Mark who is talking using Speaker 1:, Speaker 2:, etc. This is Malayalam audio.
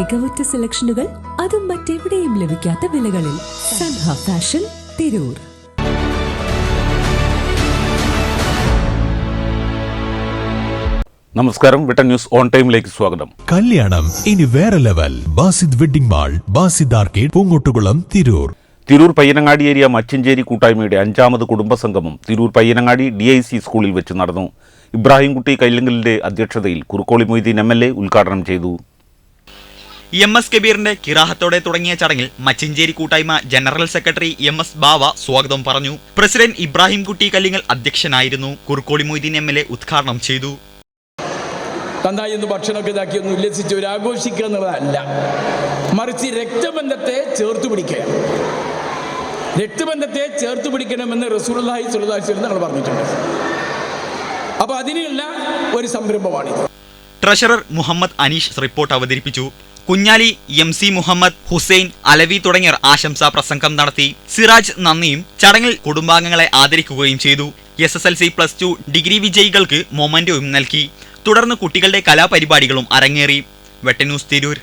Speaker 1: മികവുറ്റ സെലക്ഷനുകൾ അതും മറ്റെവിടെയും ലഭിക്കാത്ത വിലകളിൽ സൻഹ ഫാഷൻ തിരൂർ.
Speaker 2: നമസ്കാരം. വിട്ടൻ ന്യൂസ് ഓൺ ടൈമിലേക്ക് സ്വാഗതം.
Speaker 3: കല്യാണം ഇനി വേറെ level. Basid wedding mall Basid arcade Poongottukulam Tirur.
Speaker 2: Tirur Payyanangadi area Machancheri കൂട്ടായ്മയുടെ അഞ്ചാമത് കുടുംബസംഗമം Tirur Payyanangadi D I C സ്കൂളിൽ വെച്ച് നടന്നു. ഇബ്രാഹിംകുട്ടി കൈലങ്കലിന്റെ അധ്യക്ഷതയിൽ Kurukkoli Moideen M L A ഉദ്ഘാടനം ചെയ്തു.
Speaker 4: എം എസ് കബീറിന്റെ കിറാഹത്തോടെ തുടങ്ങിയ ചടങ്ങിൽ മച്ചിഞ്ചേരി കൂട്ടായ്മ general secretary M S Bava സ്വാഗതം പറഞ്ഞു. പ്രസിഡന്റ് ഇബ്രാഹിം കുട്ടി കല്ലിങ്ങൽ അധ്യക്ഷനായിരുന്നു. Kurukkoli Moideen M L A ഉദ്ഘാടനം ചെയ്തു.
Speaker 5: നന്നായി ഒന്ന് ഭക്ഷണമൊക്കെ ഇതാക്കി ഒന്ന് ഉല്ലസിച്ച് ഒരു ആഘോഷിക്കുക എന്നുള്ളതല്ല. മറിച്ച് രക്തബന്ധത്തെ ചേർത്ത് പിടിക്കുക. രക്തബന്ധത്തെ ചേർത്ത് പിടിക്കണമെന്ന് അലൈഹി വസല്ലം ഞങ്ങൾ പറഞ്ഞിട്ടുണ്ട്. അപ്പോൾ അതിനുള്ള ഒരു സംരംഭമാണിത്.
Speaker 4: ട്രഷറർ മുഹമ്മദ് അനീഷ് റിപ്പോർട്ട് അവതരിപ്പിച്ചു. കുഞ്ഞാലി എം സി മുഹമ്മദ് ഹുസൈൻ അലവി തുടങ്ങിയവർ ആശംസാ പ്രസംഗം നടത്തി. സിറാജ് നന്ദിയും ചടങ്ങിൽ കുടുംബാംഗങ്ങളെ ആദരിക്കുകയും ചെയ്തു. S S L C plus two degree വിജയികൾക്ക് മൊമന്റോയും നൽകി. തുടർന്ന് കുട്ടികളുടെ കലാപരിപാടികളും അരങ്ങേറി. വെട്ടന്യൂസ് തിരൂർ.